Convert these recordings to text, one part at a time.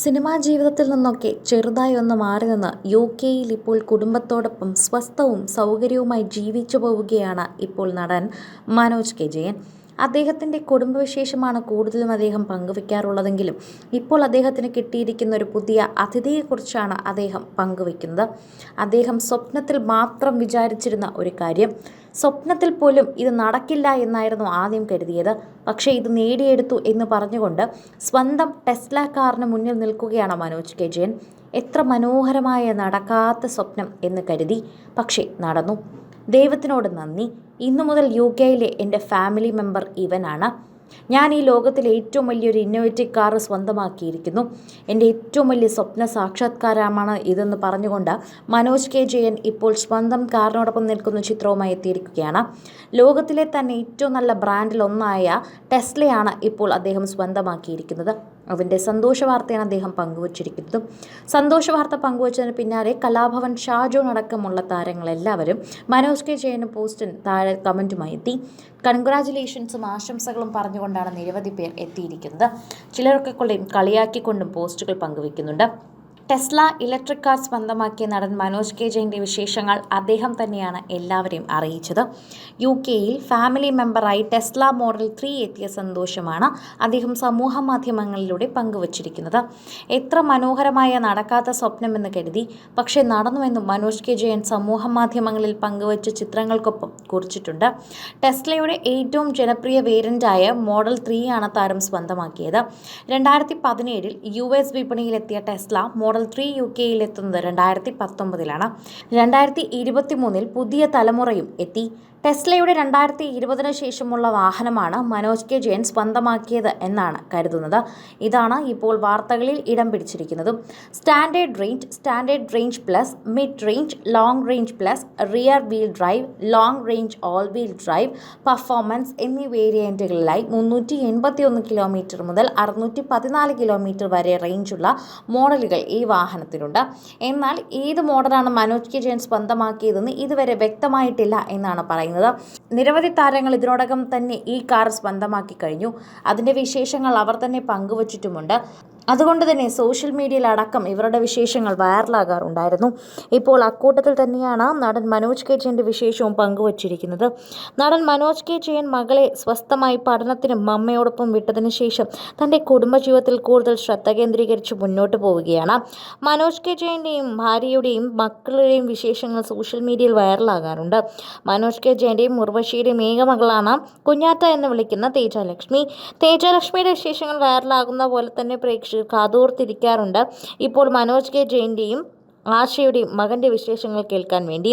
Cinema ജീവിതത്തിൽ നിന്നൊക്കെ ചെറുതായി ഒന്ന് മാറി നിന്ന് യു കെയിൽ ഇപ്പോൾ കുടുംബത്തോടൊപ്പം സ്വസ്ഥവും സൗകര്യവുമായി ജീവിച്ചു പോവുകയാണ് ഇപ്പോൾ നടൻ മനോജ് കെ ജയൻ. അദ്ദേഹത്തിന്റെ കുടുംബവിശേഷമാണ് കൂടുതലും അദ്ദേഹം പങ്കുവെക്കാറുള്ളതെങ്കിലും ഇപ്പോൾ അദ്ദേഹത്തിന് കിട്ടിയിരിക്കുന്ന ഒരു പുതിയ അതിഥിയെക്കുറിച്ചാണ് അദ്ദേഹം പങ്കുവെക്കുന്നത്. അദ്ദേഹം സ്വപ്നത്തിൽ മാത്രം വിചാരിച്ചിരുന്ന ഒരു കാര്യം സ്വപ്നത്തിൽ പോലും ഇത് നടക്കില്ല എന്നായിരുന്നു ആദ്യം കരുതിയത്. പക്ഷേ ഇത് നേടിയെടുത്തു എന്ന് പറഞ്ഞുകൊണ്ട് സ്വന്തം ടെസ്ല കാറിന് മുന്നിൽ നിൽക്കുകയാണ് മനോജ് കെ. ജയൻ. എത്ര മനോഹരമായ നടക്കാത്ത സ്വപ്നം എന്ന് കരുതി പക്ഷേ നടന്നു. ദൈവത്തിനോട് നന്ദി. ഇന്നു മുതൽ യു കെയിലെ എന്റെ ഫാമിലി മെമ്പർ ഇവനാണ്. ഞാൻ ഈ ലോകത്തിലെ ഏറ്റവും വലിയൊരു ഇന്നോവേറ്റീവ് കാർ സ്വന്തമാക്കിയിരിക്കുന്നു. എന്റെ ഏറ്റവും വലിയ സ്വപ്ന സാക്ഷാത്കാരമാണ് ഇതെന്ന് പറഞ്ഞുകൊണ്ട് മനോജ് കെ ജയൻ ഇപ്പോൾ സ്വന്തം കാറിനോടൊപ്പം നിൽക്കുന്ന ചിത്രവുമായി എത്തിയിരിക്കുകയാണ്. ലോകത്തിലെ തന്നെ ഏറ്റവും നല്ല ബ്രാൻഡിലൊന്നായ ടെസ്ലയാണ് ഇപ്പോൾ അദ്ദേഹം സ്വന്തമാക്കിയിരിക്കുന്നത്. അതിന്റെ സന്തോഷ വാർത്തയാണ് അദ്ദേഹം പങ്കുവച്ചിരിക്കുന്നത്. സന്തോഷ വാർത്ത പങ്കുവച്ചതിന് പിന്നാലെ കലാഭവൻ ഷാജോൺ അടക്കമുള്ള താരങ്ങളെല്ലാവരും മനോജ് കെ ജയന് പോസ്റ്റിന് താഴെ കമന്റുമായി എത്തി. കൺഗ്രാചുലേഷൻസും ആശംസകളും പറഞ്ഞുകൊണ്ടാണ് നിരവധി പേർ എത്തിയിരിക്കുന്നത്. ചിലരൊക്കെ കൊണ്ടും കളിയാക്കിക്കൊണ്ടും പോസ്റ്റുകൾ പങ്കുവയ്ക്കുന്നുണ്ട്. ടെസ്ല ഇലക്ട്രിക് കാർ സ്വന്തമാക്കിയ നടൻ മനോജ് കെ ജയന്റെ വിശേഷങ്ങൾ അദ്ദേഹം തന്നെയാണ് എല്ലാവരെയും അറിയിച്ചത്. യു കെയിൽ ഫാമിലി മെമ്പറായി ടെസ്ല മോഡൽ ത്രീ എത്തിയ സന്തോഷമാണ് അദ്ദേഹം സമൂഹ മാധ്യമങ്ങളിലൂടെ പങ്കുവച്ചിരിക്കുന്നത്. എത്ര മനോഹരമായ നടക്കാത്ത സ്വപ്നമെന്ന് കരുതി പക്ഷേ നടന്നുവെന്നും മനോജ് കെ ജയൻ സമൂഹ മാധ്യമങ്ങളിൽ പങ്കുവച്ച ചിത്രങ്ങൾക്കൊപ്പം കുറിച്ചിട്ടുണ്ട്. ടെസ്ലയുടെ ഏറ്റവും ജനപ്രിയ വേരിയന്റായ മോഡൽ ത്രീ ആണ് താരം സ്വന്തമാക്കിയത്. രണ്ടായിരത്തി പതിനേഴിൽ യു എസ് വിപണിയിലെത്തിയ ടെസ്ല മോഡൽ ത്രീ യു കെയിൽ എത്തുന്നത് രണ്ടായിരത്തി പത്തൊമ്പതിലാണ്. രണ്ടായിരത്തി ഇരുപത്തി മൂന്നിൽ പുതിയ തലമുറയും എത്തി. ടെസ്ലയുടെ രണ്ടായിരത്തി ഇരുപതിന് ശേഷമുള്ള വാഹനമാണ് മനോജ് കെ ജയൻ സ്വന്തമാക്കിയത് എന്നാണ് കരുതുന്നത്. ഇതാണ് ഇപ്പോൾ വാർത്തകളിൽ ഇടം പിടിച്ചിരിക്കുന്നത്. Standard range standard range plus mid range long range plus rear wheel drive long range all wheel drive performance എന്നീ വേരിയന്റുകളിലായി മുന്നൂറ്റി എൺപത്തി ഒന്ന് കിലോമീറ്റർ മുതൽ അറുന്നൂറ്റി പതിനാല് കിലോമീറ്റർ വരെ റേഞ്ചുള്ള മോഡലുകൾ ഈ വാഹനത്തിലുണ്ട്. എന്നാൽ ഏത് മോഡലാണ് മനോജ് കെ ജയൻ സ്വന്തമാക്കിയതെന്ന് ഇതുവരെ വ്യക്തമായിട്ടില്ല എന്നാണ് പറയുന്നത്. നിരവധി താരങ്ങൾ ഇതിനോടകം തന്നെ ഈ കാർ സ്വന്തമാക്കി കഴിഞ്ഞു. അതിന്റെ വിശേഷങ്ങൾ അവർ തന്നെ പങ്കുവച്ചിട്ടുമുണ്ട്. അതുകൊണ്ട് തന്നെ സോഷ്യൽ മീഡിയയിൽ അടക്കം ഇവരുടെ വിശേഷങ്ങൾ വൈറലാകാറുണ്ടായിരുന്നു. ഇപ്പോൾ അക്കൂട്ടത്തിൽ തന്നെയാണ് നടൻ മനോജ് കെ ജയന്റെ വിശേഷവും പങ്കുവച്ചിരിക്കുന്നത്. നടൻ മനോജ് കെ ജയൻ മകളെ സ്വസ്ഥമായി പഠനത്തിനും അമ്മയോടൊപ്പം വിട്ടതിന് ശേഷം തന്റെ കുടുംബജീവിതത്തിൽ കൂടുതൽ ശ്രദ്ധ കേന്ദ്രീകരിച്ച് മുന്നോട്ട് പോവുകയാണ്. മനോജ് കെ ജയന്റെയും ഭാര്യയുടെയും മക്കളുടെയും വിശേഷങ്ങൾ സോഷ്യൽ മീഡിയയിൽ വൈറലാകാറുണ്ട്. മനോജ് കെ ജയന്റെയും ഉർവശിയുടെയും ഏകമകളാണ് കുഞ്ഞാറ്റ എന്ന് വിളിക്കുന്ന തേജലക്ഷ്മി. തേജലക്ഷ്മിയുടെ വിശേഷങ്ങൾ വൈറലാകുന്ന പോലെ തന്നെ പ്രേക്ഷകർ കാതോർത്തിരിക്കാറുണ്ട്. ഇപ്പോൾ മനോജ് കെ ജെയിന്റെയും ആശയുടെയും മകന്റെ വിശേഷങ്ങൾ കേൾക്കാൻ വേണ്ടി.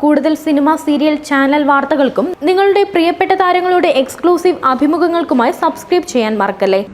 കൂടുതൽ സിനിമ സീരിയൽ ചാനൽ വാർത്തകൾക്കും നിങ്ങളുടെ പ്രിയപ്പെട്ട താരങ്ങളുടെ എക്സ്ക്ലൂസീവ് അഭിമുഖങ്ങൾക്കുമായി സബ്സ്ക്രൈബ് ചെയ്യാൻ മറക്കല്ലേ?